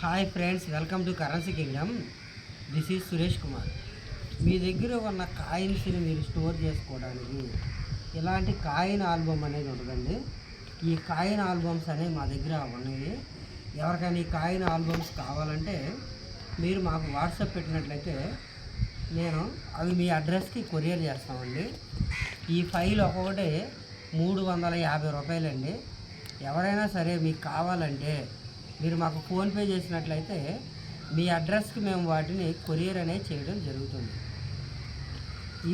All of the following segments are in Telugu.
Hi friends welcome to currency kingdom. This is Suresh Kumar. మీ దగ్గర ఉన్న కాయిన్స్ని మీరు స్టోర్ చేసుకోవడానికి ఇలాంటి కాయిన్ ఆల్బమ్ అనేది ఉంటుందండి? ఈ కాయిన్ ఆల్బమ్స్ అనేవి మా దగ్గర ఉన్నాయి. ఎవరికైనా ఈ కాయిన్ ఆల్బమ్స్ కావాలంటే మీరు మాకు వాట్సాప్ పెట్టినట్లయితే నేను అవి మీ అడ్రస్కి కొరియర్ చేస్తామండి. ఈ ఫైల్ ఒక్కొక్కటి మూడు వందల యాభై రూపాయలండి. ఎవరైనా సరే మీకు కావాలంటే మీరు మాకు ఫోన్పే చేసినట్లయితే మీ అడ్రస్కి మేము వాటిని కొరియర్ అనేది చేయడం జరుగుతుంది.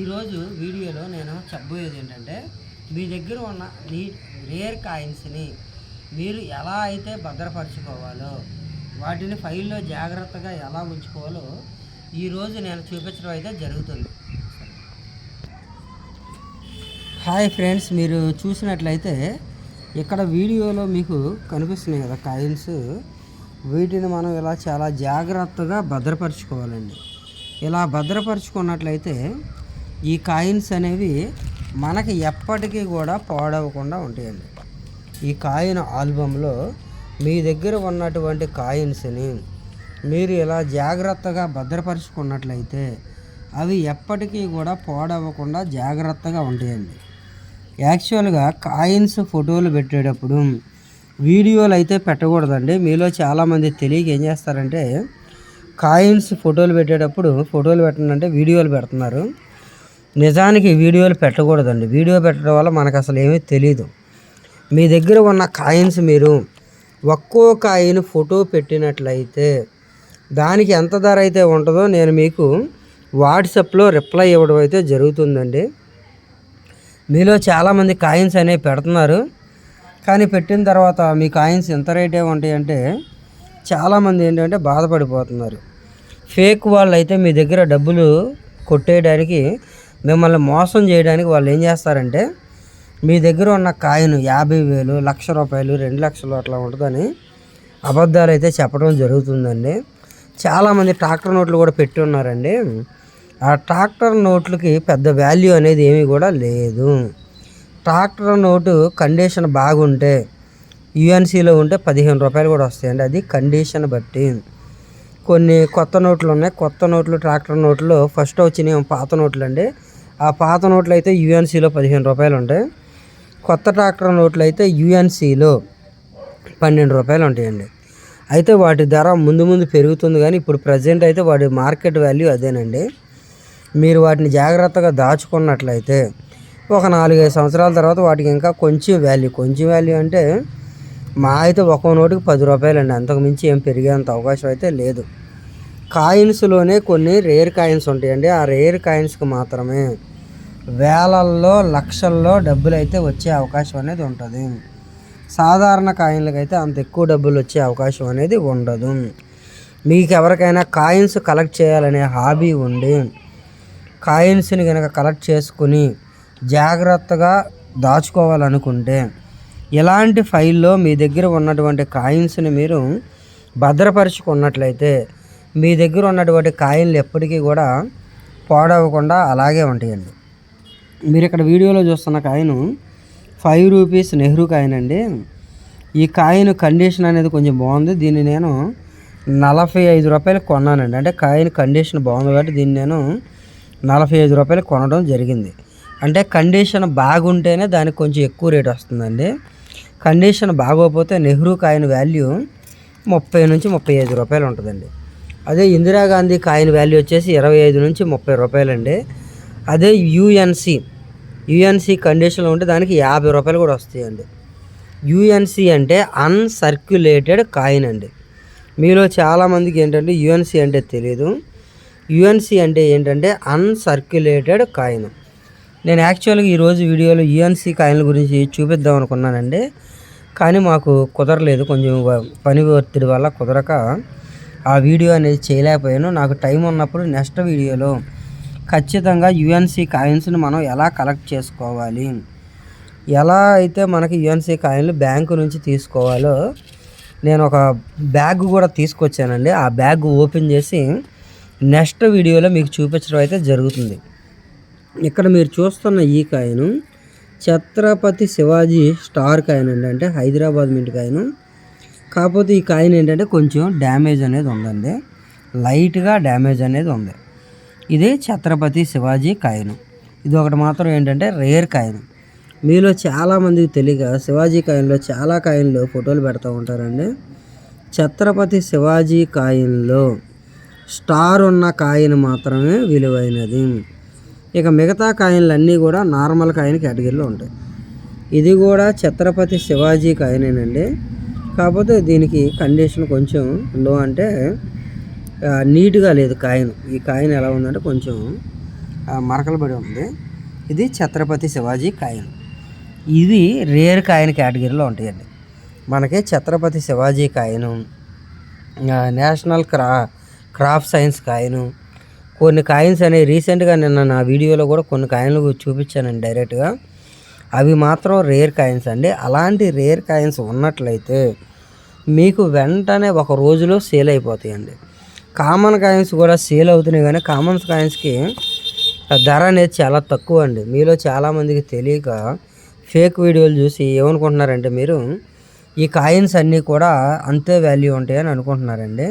ఈరోజు వీడియోలో నేను చెప్పబోయేది ఏంటంటే మీ దగ్గర ఉన్న నీ రేర్ కాయిన్స్ని మీరు ఎలా అయితే భద్రపరచుకోవాలో వాటిని ఫైల్లో జాగ్రత్తగా ఎలా ఉంచుకోవాలో ఈరోజు నేను చూపించడం అయితే జరుగుతుంది. హాయ్ ఫ్రెండ్స్ మీరు చూసినట్లయితే ఇక్కడ వీడియోలో మీకు కనిపిస్తున్నాయి కదా కాయిన్స్. వీటిని మనం ఇలా చాలా జాగ్రత్తగా భద్రపరచుకోవాలండి. ఇలా భద్రపరచుకున్నట్లయితే ఈ కాయిన్స్ అనేవి మనకి ఎప్పటికీ కూడా పాడవకుండా ఉంటాయండి. ఈ కాయిన్ ఆల్బంలో మీ దగ్గర ఉన్నటువంటి కాయిన్స్ని మీరు ఇలా జాగ్రత్తగా భద్రపరుచుకున్నట్లయితే అవి ఎప్పటికీ కూడా పాడవకుండా జాగ్రత్తగా ఉంటాయండి. యాక్చువల్గా కాయిన్స్ ఫోటోలు పెట్టేటప్పుడు వీడియోలు అయితే పెట్టకూడదండి. మీలో చాలామంది తెలియక ఏం చేస్తారంటే కాయిన్స్ ఫోటోలు పెట్టేటప్పుడు ఫోటోలు పెట్టండి వీడియోలు పెడుతున్నారు. నిజానికి వీడియోలు పెట్టకూడదండి. వీడియో పెట్టడం వల్ల మనకు అసలు ఏమీ తెలియదు మీ దగ్గర ఉన్న కాయిన్స్ మీరు ఒక్కో కాయిన్ ఫోటో పెట్టినట్లయితే దానికి ఎంత ధర అయితే ఉంటుందో నేను మీకు వాట్సాప్లో రిప్లై ఇవ్వడం అయితే జరుగుతుందండి. మీలో చాలామంది కాయిన్స్ అనేవి పెడుతున్నారు. కానీ పెట్టిన తర్వాత మీ కాయిన్స్ ఎంత రేటే ఉంటాయి అంటే చాలామంది ఏంటంటే బాధపడిపోతున్నారు. ఫేక్ వాళ్ళు అయితే మీ దగ్గర డబ్బులు కొట్టేయడానికి మిమ్మల్ని మోసం చేయడానికి వాళ్ళు ఏం చేస్తారంటే మీ దగ్గర ఉన్న కాయిన్ యాభై వేలు లక్ష రూపాయలు రెండు లక్షలు అట్లా ఉంటుందని అబద్ధాలు అయితే చెప్పడం జరుగుతుందండి. చాలామంది ట్రాక్టర్ నోట్లు కూడా పెట్టి ఉన్నారండి. ఆ ట్రాక్టర్ నోట్లకి పెద్ద వాల్యూ అనేది ఏమీ కూడా లేదు. ట్రాక్టర్ నోటు కండిషన్ బాగుంటే యుఎన్సీలో ఉంటే పదిహేను రూపాయలు కూడా వస్తాయండి. అది కండిషన్ బట్టి. కొన్ని కొత్త నోట్లు ఉన్నాయి. కొత్త నోట్లు ట్రాక్టర్ నోట్లు ఫస్ట్ వచ్చినాయి పాత నోట్లు అండి ఆ పాత నోట్లు అయితే యుఎన్సీలో పదిహేను రూపాయలు ఉంటాయి. కొత్త ట్రాక్టర్ నోట్లు అయితే యుఎన్సీలో పన్నెండు రూపాయలు ఉంటాయండి. అయితే వాటి ధర ముందు ముందు పెరుగుతుంది కానీ ఇప్పుడు ప్రజెంట్ అయితే వాటి మార్కెట్ వాల్యూ అదేనండి. మీరు వాటిని జాగ్రత్తగా దాచుకున్నట్లయితే ఒక నాలుగైదు సంవత్సరాల తర్వాత వాటికి ఇంకా కొంచెం వాల్యూ కొంచెం వాల్యూ అంటే మా అయితే ఒక్కో నోటికి పది రూపాయలండి. అంతకు మించి ఏం పెరిగేంత అవకాశం అయితే లేదు. కాయిన్స్లోనే కొన్ని రేర్ కాయిన్స్ ఉంటాయండి. ఆ రేర్ కాయిన్స్కి మాత్రమే వేలల్లో లక్షల్లో డబ్బులు అయితే వచ్చే అవకాశం అనేది ఉంటుంది. సాధారణ కాయిన్లకు అయితే అంత ఎక్కువ డబ్బులు వచ్చే అవకాశం అనేది ఉండదు. మీకు ఎవరికైనా కాయిన్స్ కలెక్ట్ చేయాలనే హాబీ ఉండి కాయిన్స్ని కనుక కలెక్ట్ చేసుకుని జాగ్రత్తగా దాచుకోవాలనుకుంటే ఇలాంటి ఫైల్లో మీ దగ్గర ఉన్నటువంటి కాయిన్స్ని మీరు భద్రపరుచుకున్నట్లయితే మీ దగ్గర ఉన్నటువంటి కాయిన్లు ఎప్పటికీ కూడా పాడవకుండా అలాగే ఉంటాయండి. మీరు ఇక్కడ వీడియోలో చూస్తున్న coin five rupees Nehru coin అండి. ఈ కాయిన్ కండిషన్ అనేది కొంచెం బాగుంది. దీన్ని నేను నలభై ఐదు రూపాయలు కొన్నానండి. అంటే కాయిన్ కండిషన్ బాగుంది కాబట్టి దీన్ని నేను నలభై ఐదు రూపాయలు కొనడం జరిగింది. అంటే కండిషన్ బాగుంటేనే దానికి కొంచెం ఎక్కువ రేట్ వస్తుందండి. కండిషన్ బాగోకపోతే నెహ్రూ కాయిన్ వాల్యూ ముప్పై నుంచి ముప్పై ఐదు రూపాయలు ఉంటుందండి. అదే ఇందిరాగాంధీ కాయిన్ వాల్యూ వచ్చేసి ఇరవై ఐదు నుంచి ముప్పై రూపాయలండి. అదే యుఎన్సి యుఎన్సి కండిషన్లో ఉంటే దానికి యాభై రూపాయలు కూడా వస్తాయండి. యుఎన్సి అంటే అన్సర్క్యులేటెడ్ కాయిన్ అండి. మీలో చాలామందికి ఏంటంటే యుఎన్సి అంటే తెలియదు యుఎన్సి అంటే ఏంటంటే అన్సర్క్యులేటెడ్ కాయిన్ నేను యాక్చువల్గా ఈరోజు వీడియోలో యుఎన్సి కాయిన్ల గురించి చూపిద్దాం అనుకున్నానండి. కానీ మాకు కుదరలేదు. కొంచెం పని ఒత్తిడి వల్ల కుదరక ఆ వీడియో అనేది చేయలేకపోయాను. నాకు టైం ఉన్నప్పుడు నెక్స్ట్ వీడియోలో ఖచ్చితంగా యుఎన్సి కాయిన్స్ని మనం ఎలా కలెక్ట్ చేసుకోవాలి? ఎలా అయితే మనకి యుఎన్సి కాయిన్లు బ్యాంకు నుంచి తీసుకోవాలో నేను ఒక బ్యాగ్ కూడా తీసుకొచ్చానండి. ఆ బ్యాగ్ ఓపెన్ చేసి నెక్స్ట్ వీడియోలో మీకు చూపించడం అయితే జరుగుతుంది. ఇక్కడ మీరు చూస్తున్న ఈ కాయను ఛత్రపతి శివాజీ స్టార్ కాయన్ ఏంటంటే హైదరాబాద్ మింట్ కాయను. కాకపోతే ఈ కాయిన్ ఏంటంటే కొంచెం డ్యామేజ్ అనేది ఉందండి. లైట్గా డ్యామేజ్ అనేది ఉంది. ఇది ఛత్రపతి శివాజీ కాయను. ఇది ఒకటి మాత్రం ఏంటంటే రేర్ కాయను. మీలో చాలామందికి తెలియక శివాజీ కాయన్లో చాలా కాయిన్లు ఫోటోలు పెడతా ఉంటారండి. ఛత్రపతి శివాజీ కాయిన్లో స్టార్ ఉన్న కాయిన్ మాత్రమే విలువైనది. ఇక మిగతా కాయిన్లు అన్నీ కూడా నార్మల్ కాయిన్ కేటగిరీలో ఉంటాయి. ఇది కూడా ఛత్రపతి శివాజీ కాయినేనండి. కాకపోతే దీనికి కండిషన్ కొంచెం లో అంటే నీట్గా లేదు కాయిన్. ఈ కాయిన్ ఎలా ఉందంటే కొంచెం మరకలు పడి ఉంది. ఇది ఛత్రపతి శివాజీ కాయిన్. ఇది రేర్ కాయిన్ కేటగిరీలో ఉంటాయండి. మనకి Chhatrapati Shivaji coin national cra craft science coin. కొన్ని కాయిన్స్ అనేవి రీసెంట్గా నిన్న నా వీడియోలో కూడా కొన్ని కాయిన్లు చూపించానండి డైరెక్ట్గా. అవి మాత్రం రేర్ కాయిన్స్ అండి. అలాంటి రేర్ కాయిన్స్ ఉన్నట్లయితే మీకు వెంటనే ఒక రోజులో సేల్ అయిపోతాయండి. కామన్ కాయిన్స్ కూడా సేల్ అవుతున్నాయి కానీ కామన్ కాయిన్స్కి ధర అనేది చాలా తక్కువ అండి. మీలో చాలామందికి తెలియక ఫేక్ వీడియోలు చూసి ఏమనుకుంటున్నారంటే మీరు ఈ కాయిన్స్ అన్నీ కూడా అంతే వాల్యూ ఉంటాయని అనుకుంటున్నారండి.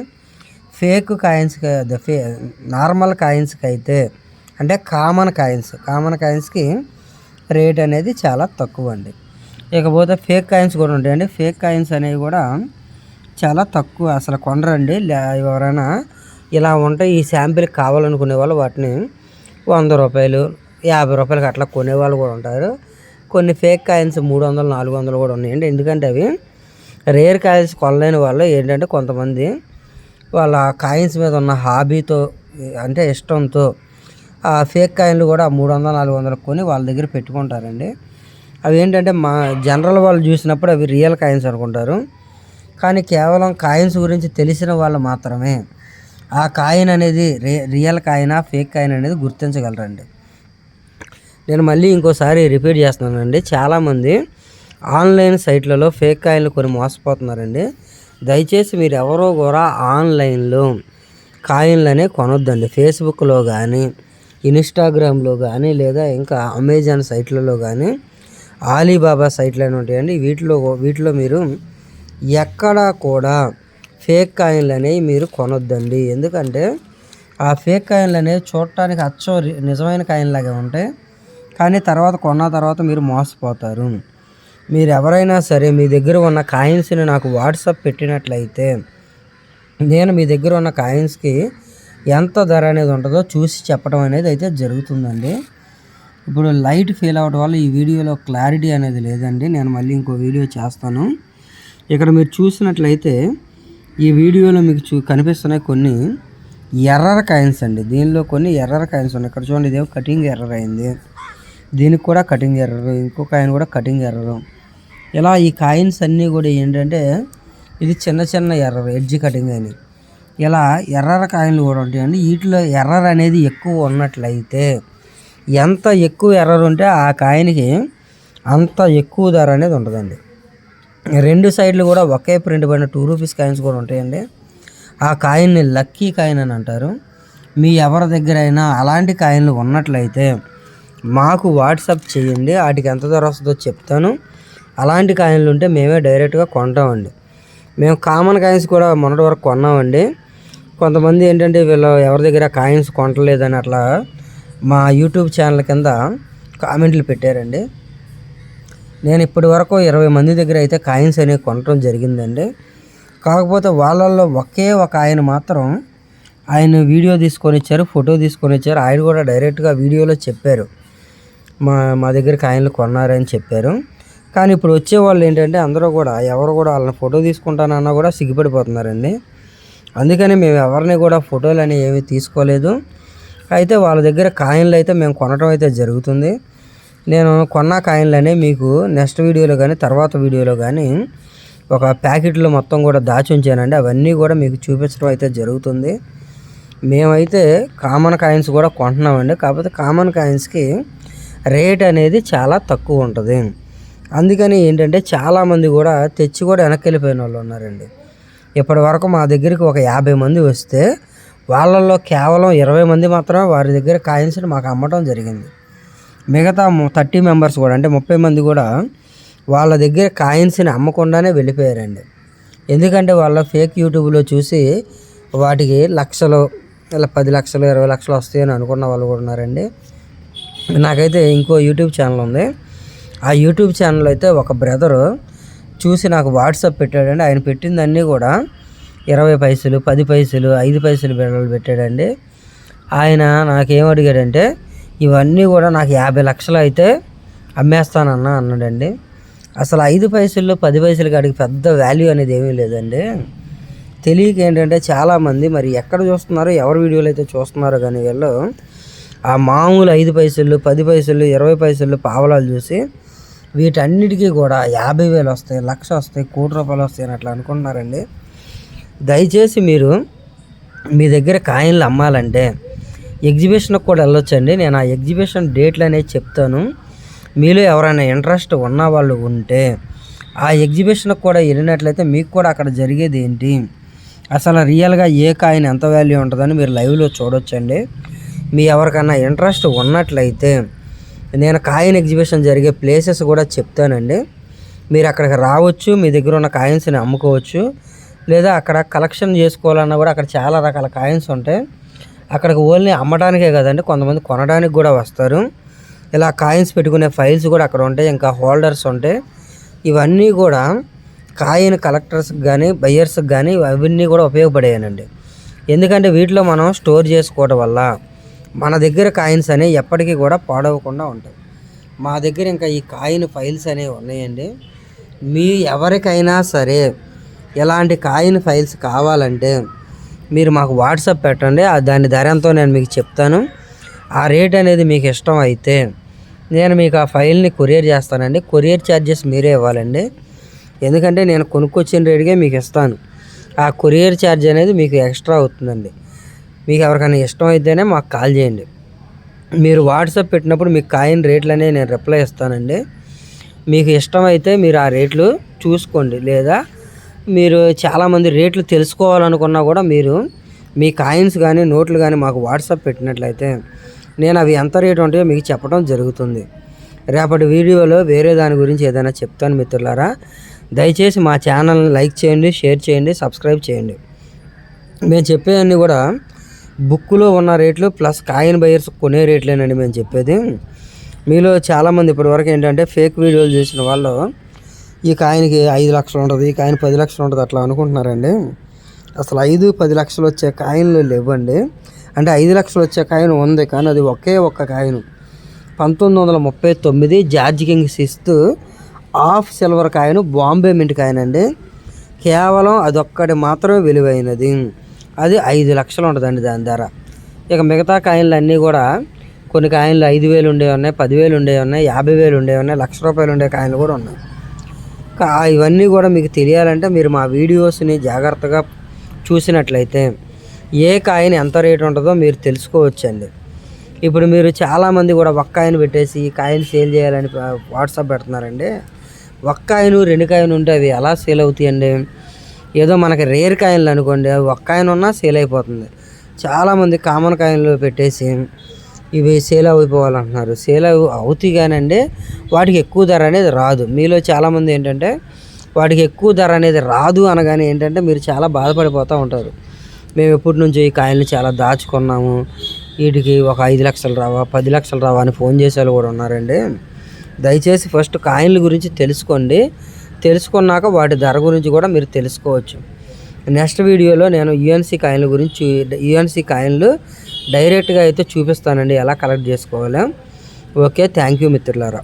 ఫేక్ కాయిన్స్కి అదే ఫే నార్మల్ కాయిన్స్కి అయితే అంటే కామన్ కాయిన్స్ కామన్ కాయిన్స్కి రేట్ అనేది చాలా తక్కువ అండి ఇకపోతే ఫేక్ కాయిన్స్ కూడా ఉంటాయండి. ఫేక్ కాయిన్స్ అనేవి కూడా చాలా తక్కువ అసలు కొనరండి. లే- ఎవరైనా ఇలా ఉంటాయి ఈ శాంపిల్ కావాలనుకునే వాళ్ళు వాటిని వంద రూపాయలు యాభై రూపాయలకి అట్లా కొనేవాళ్ళు కూడా ఉంటారు. కొన్ని ఫేక్ కాయిన్స్ మూడు వందలు నాలుగు వందలు కూడా ఉన్నాయండి. ఎందుకంటే అవి రేర్ కాయిన్స్ కొనలేని వాళ్ళు ఏంటంటే కొంతమంది వాళ్ళ కాయిన్స్ మీద ఉన్న హాబీతో అంటే ఇష్టంతో ఆ ఫేక్ కాయిన్లు కూడా మూడు వందలు నాలుగు వందలు కొని వాళ్ళ దగ్గర పెట్టుకుంటారండి. అవి ఏంటంటే మా జనరల్ వాళ్ళు చూసినప్పుడు అవి రియల్ కాయిన్స్ అనుకుంటారు. కానీ కేవలం కాయిన్స్ గురించి తెలిసిన వాళ్ళు మాత్రమే ఆ కాయిన్ అనేది రి రియల్ కాయినా ఫేక్ కాయిన్ అనేది గుర్తించగలరండి. నేను మళ్ళీ ఇంకోసారి రిపీట్ చేస్తున్నానండి. చాలామంది ఆన్లైన్ సైట్లలో ఫేక్ కాయిన్లు కొన్ని మోసపోతున్నారండి. దయచేసి మీరు ఎవరో కూడా ఆన్లైన్లో కాయిన్లనే కొనొద్దండి. ఫేస్బుక్లో కానీ ఇన్స్టాగ్రామ్లో కానీ లేదా ఇంకా అమెజాన్ సైట్లలో కానీ ఆలీబాబా సైట్లు అని ఉంటాయండి. వీటిలో వీటిలో మీరు ఎక్కడా కూడా ఫేక్ కాయిన్లు అనేవి మీరు కొనొద్దండి. ఎందుకంటే ఆ ఫేక్ కాయిన్లు అనేవి చూడటానికి అచ్చం నిజమైన కాయిన్ లాగా ఉంటాయి. కానీ తర్వాత కొన్న తర్వాత మీరు మోసపోతారు. మీరు ఎవరైనా సరే మీ దగ్గర ఉన్న కాయిన్స్ని నాకు వాట్సాప్ పెట్టినట్లయితే నేను మీ దగ్గర ఉన్న కాయిన్స్కి ఎంత ధర అనేది ఉంటుందో చూసి చెప్పడం అనేది అయితే జరుగుతుందండి. ఇప్పుడు లైట్ ఫెయిల్ అవ్వడం వల్ల ఈ వీడియోలో క్లారిటీ అనేది లేదండి. నేను మళ్ళీ ఇంకో వీడియో చేస్తాను. ఇక్కడ మీరు చూసినట్లయితే ఈ వీడియోలో మీకు చూ కనిపిస్తున్నాయి కొన్ని ఎర్రర్ కాయిన్స్ అండి. దీనిలో కొన్ని ఎర్రర్ కాయిన్స్ ఉన్నాయి. ఇక్కడ చూడండి ఇదేమో కటింగ్ ఎర్రర్ అయింది. దీనికి కూడా కటింగ్ ఎర్రర్ ఇంకో కాయిన్ కూడా కటింగ్ ఎర్రరు. ఇలా ఈ కాయిన్స్ అన్నీ కూడా ఏంటంటే ఇది చిన్న చిన్న ఎర్రర్ ఎడ్జ్ కటింగ్ అని. ఇలా ఎర్ర కాయిన్లు కూడా ఉంటాయండి వీటిలో ఎర్రర్ అనేది ఎక్కువ ఉన్నట్లయితే ఎంత ఎక్కువ ఎర్రర్ ఉంటే ఆ కాయిన్కి అంత ఎక్కువ ధర అనేది ఉంటుందండి రెండు సైడ్లు కూడా ఒకే ప్రింట్ పడిన టూ రూపీస్ కాయిన్స్ కూడా ఉంటాయండి. ఆ కాయిన్ని లక్కీ కాయిన్ అని అంటారు. మీ ఎవరి దగ్గర అయినా అలాంటి కాయిన్లు ఉన్నట్లయితే మాకు వాట్సాప్ చేయండి. వాటికి ఎంత ధర వస్తుందో చెప్తాను. అలాంటి కాయిన్లు ఉంటే మేమే డైరెక్ట్గా కొంటామండి. మేము కామన్ కాయిన్స్ కూడా మొన్నటి వరకు కొన్నామండి. కొంతమంది ఏంటంటే వీళ్ళు ఎవరి దగ్గర కాయిన్స్ కొంటలేదని అట్లా మా యూట్యూబ్ ఛానల్ కింద కామెంట్లు పెట్టారండి. నేను ఇప్పటి వరకు ఇరవై మంది దగ్గర అయితే కాయిన్స్ అనేవి కొనటం జరిగిందండి. కాకపోతే వాళ్ళల్లో ఒకే ఒక ఆయన మాత్రం ఆయన వీడియో తీసుకొని వచ్చారు ఫోటో తీసుకొని వచ్చారు. ఆయన కూడా డైరెక్ట్గా వీడియోలో చెప్పారు. మా మా దగ్గర కాయిన్లు కొన్నారని చెప్పారు. కానీ ఇప్పుడు వచ్చే వాళ్ళు ఏంటంటే అందరూ కూడా ఎవరు కూడా వాళ్ళని ఫోటో తీసుకుంటానన్నా కూడా సిగ్గుపడిపోతున్నారండి. అందుకని మేము ఎవరిని కూడా ఫోటోలు అనేవి ఏమీ తీసుకోలేదు. అయితే వాళ్ళ దగ్గర కాయిన్లు అయితే మేము కొనడం అయితే జరుగుతుంది. నేను కొన్న కాయిన్లనే మీకు నెక్స్ట్ వీడియోలో కానీ తర్వాత వీడియోలో కానీ ఒక ప్యాకెట్లో మొత్తం కూడా దాచి ఉంచానండి. అవన్నీ కూడా మీకు చూపించడం అయితే జరుగుతుంది. మేమైతే కామన్ కాయిన్స్ కూడా కొంటున్నామండి. కాకపోతే కామన్ కాయిన్స్కి రేట్ అనేది చాలా తక్కువ ఉంటుంది. అందుకని ఏంటంటే చాలామంది కూడా తెచ్చి కూడా వెనక్కి వెళ్ళిపోయిన వాళ్ళు ఉన్నారండి. ఇప్పటి వరకు మా దగ్గరికి ఒక యాభై మంది వస్తే వాళ్ళల్లో కేవలం ఇరవై మంది మాత్రమే వారి దగ్గర కాయిన్స్ని మాకు అమ్మటం జరిగింది. మిగతా థర్టీ మెంబర్స్ కూడా అంటే ముప్పై మంది కూడా వాళ్ళ దగ్గర కాయిన్స్ని అమ్మకుండానే వెళ్ళిపోయారండి. ఎందుకంటే వాళ్ళ ఫేక్ యూట్యూబ్లో చూసి వాటికి లక్షలు ఇలా పది లక్షలు ఇరవై లక్షలు వస్తాయని అనుకున్న వాళ్ళు కూడా ఉన్నారండి. నాకైతే ఇంకో యూట్యూబ్ ఛానల్ ఉంది. ఆ యూట్యూబ్ ఛానల్ అయితే ఒక బ్రదరు చూసి నాకు వాట్సాప్ పెట్టాడండి. ఆయన పెట్టిందన్నీ కూడా ఇరవై పైసలు పది పైసలు ఐదు పైసలు బిడ్డలు పెట్టాడండి. ఆయన నాకేం అడిగాడంటే ఇవన్నీ కూడా నాకు యాభై లక్షలు అయితే అమ్మేస్తానన్న అన్నాడండి. అసలు ఐదు పైసలు పది పైసలు కాడికి పెద్ద వాల్యూ అనేది ఏమీ లేదండి. తెలియక ఏంటంటే చాలామంది మరి ఎక్కడ చూస్తున్నారో ఎవరి వీడియోలు అయితే చూస్తున్నారో కానీ వీళ్ళు ఆ మామూలు ఐదు పైసలు పది పైసలు ఇరవై పైసలు పావలాలు చూసి వీటన్నిటికీ కూడా యాభై వేలు వస్తాయి లక్ష వస్తాయి కోటి రూపాయలు వస్తాయి అని అట్లా అనుకుంటున్నారండి. దయచేసి మీరు మీ దగ్గర కాయిన్లు అమ్మాలంటే ఎగ్జిబిషన్కి కూడా వెళ్ళొచ్చండి. నేను ఆ ఎగ్జిబిషన్ డేట్లు అనేది చెప్తాను. మీలో ఎవరైనా ఇంట్రెస్ట్ ఉన్న వాళ్ళు ఉంటే ఆ ఎగ్జిబిషన్కి కూడా వెళ్ళినట్లయితే మీకు కూడా అక్కడ జరిగేది ఏంటి? అసలు రియల్గా ఏ కాయిన్ ఎంత వాల్యూ ఉంటుందని మీరు లైవ్లో చూడొచ్చండి. మీ ఎవరికన్నా ఇంట్రెస్ట్ ఉన్నట్లయితే నేను కాయిన్ ఎగ్జిబిషన్ జరిగే ప్లేసెస్ కూడా చెప్తానండి. మీరు అక్కడికి రావచ్చు మీ దగ్గర ఉన్న కాయిన్స్ని అమ్ముకోవచ్చు లేదా అక్కడ కలెక్షన్ చేసుకోవాలన్నా కూడా అక్కడ చాలా రకాల కాయిన్స్ ఉంటాయి. అక్కడికి ఓన్లీ అమ్మడానికే కదండి కొంతమంది కొనడానికి కూడా వస్తారు. ఇలా కాయిన్స్ పెట్టుకునే ఫైల్స్ కూడా అక్కడ ఉంటాయి ఇంకా హోల్డర్స్ ఉంటాయి. ఇవన్నీ కూడా కాయిన్ కలెక్టర్స్కి కానీ బయ్యర్స్కి కానీ అవన్నీ కూడా ఉపయోగపడేయనండి. ఎందుకంటే వీటిలో మనం స్టోర్ చేసుకోవడం వల్ల మన దగ్గర కాయిన్స్ అనేవి ఎప్పటికీ కూడా పాడవకుండా ఉంటాయి. మా దగ్గర ఇంకా ఈ కాయిన్ ఫైల్స్ అనేవి ఉన్నాయండి. మీ ఎవరికైనా సరే ఎలాంటి కాయిన్ ఫైల్స్ కావాలంటే మీరు మాకు వాట్సాప్ పెట్టండి. ఆ దాని ధర ఎంతో నేను మీకు చెప్తాను. ఆ రేట్ అనేది మీకు ఇష్టం అయితే నేను మీకు ఆ ఫైల్ని కొరియర్ చేస్తానండి. కొరియర్ ఛార్జెస్ మీరే ఇవ్వాలండి. ఎందుకంటే నేను కొనుక్కొచ్చిన రేటుకే మీకు ఇస్తాను. ఆ కొరియర్ ఛార్జ్ అనేది మీకు ఎక్స్ట్రా అవుతుందండి. మీకు ఎవరికైనా ఇష్టం అయితేనే మాకు కాల్ చేయండి. మీరు వాట్సాప్ పెట్టినప్పుడు మీకు కాయిన్ రేట్లు అనేవి నేను రిప్లై ఇస్తానండి. మీకు ఇష్టం అయితే మీరు ఆ రేట్లు చూసుకోండి. లేదా మీరు చాలామంది రేట్లు తెలుసుకోవాలనుకున్నా కూడా మీరు మీ కాయిన్స్ కానీ నోట్లు కానీ మాకు వాట్సాప్ పెట్టినట్లయితే నేను అవి ఎంత రేటు ఉంటాయో మీకు చెప్పడం జరుగుతుంది. రేపటి వీడియోలో వేరే దాని గురించి ఏదైనా చెప్తాను మిత్రులారా. దయచేసి మా ఛానల్ని లైక్ చేయండి షేర్ చేయండి సబ్స్క్రైబ్ చేయండి. మేము చెప్పేవన్నీ కూడా బుక్లో ఉన్న రేట్లు ప్లస్ కాయిన్ బయర్స్ కొనే రేట్లేనండి మేము చెప్పేది. మీలో చాలామంది ఇప్పటివరకు ఏంటంటే ఫేక్ వీడియోలు చేసిన వాళ్ళు ఈ కాయిన్కి ఐదు లక్షలు ఉంటుంది ఈ కాయిన్ పది లక్షలు ఉంటుంది అట్లా అనుకుంటున్నారండి. అసలు ఐదు పది లక్షలు వచ్చే కాయిన్లు లేవండి. అంటే ఐదు లక్షలు వచ్చే కాయిన్ ఉంది కానీ అది ఒకే ఒక్క కాయిన్. పంతొమ్మిది వందల ముప్పై తొమ్మిది George king sixth of silver coin Bombay mint coin అండి. కేవలం అదొక్కటి మాత్రమే విలువైనది. అది ఐదు లక్షలు ఉంటుందండి దాని ధర. ఇక మిగతా కాయిన్లు అన్నీ కూడా కొన్ని కాయిన్లు ఐదు వేలు ఉండేవి ఉన్నాయి పదివేలు ఉండేవి ఉన్నాయి యాభై వేలు ఉండేవి ఉన్నాయి లక్ష రూపాయలు ఉండే కాయిన్లు కూడా ఉన్నాయి. కా- ఇవన్నీ కూడా మీకు తెలియాలంటే మీరు మా వీడియోస్ని జాగ్రత్తగా చూసినట్లయితే ఏ కాయిన్ ఎంత రేటు ఉంటుందో మీరు తెలుసుకోవచ్చండి. ఇప్పుడు మీరు చాలామంది కూడా ఒక్క కాయిన్ పెట్టేసి ఈ కాయిన్ సేల్ చేయాలని వాట్సాప్ పెడుతున్నారండి. ఒక్క కాయిన్ రెండు కాయిన్ ఉంటే అవి ఎలా సేల్ అవుతాయండి? ఏదో మనకి రేర్ కాయిన్లు అనుకోండి అవి ఒక్క కాయిన్ ఉన్నా సేల్ అయిపోతుంది. చాలామంది కామన్ కాయిన్లు పెట్టేసి ఇవి సేల్ అయిపోవాలంటున్నారు. సేల్ అవుతాయి కానండి వాటికి ఎక్కువ ధర అనేది రాదు. మీలో చాలామంది ఏంటంటే వాటికి ఎక్కువ ధర అనేది రాదు అనగానే ఏంటంటే మీరు చాలా బాధపడిపోతూ ఉంటారు. మేము ఎప్పటి నుంచో ఈ కాయల్ని చాలా దాచుకున్నాము. వీటికి ఒక ఐదు లక్షలు రావా పది లక్షలు రావా అని ఫోన్ చేసే వాళ్ళు కూడా ఉన్నారండి. దయచేసి ఫస్ట్ కాయిన్ల గురించి తెలుసుకోండి. తెలుసుకున్నాక వాటి ధర గురించి కూడా మీరు తెలుసుకోవచ్చు. నెక్స్ట్ వీడియోలో నేను యుఎన్సి కాయిన్ల గురించి యుఎన్సి కాయిన్లు డైరెక్ట్గా అయితే చూపిస్తానండి ఎలా కలెక్ట్ చేసుకోవాలి. ఓకే థ్యాంక్ యూ మిత్రులారా.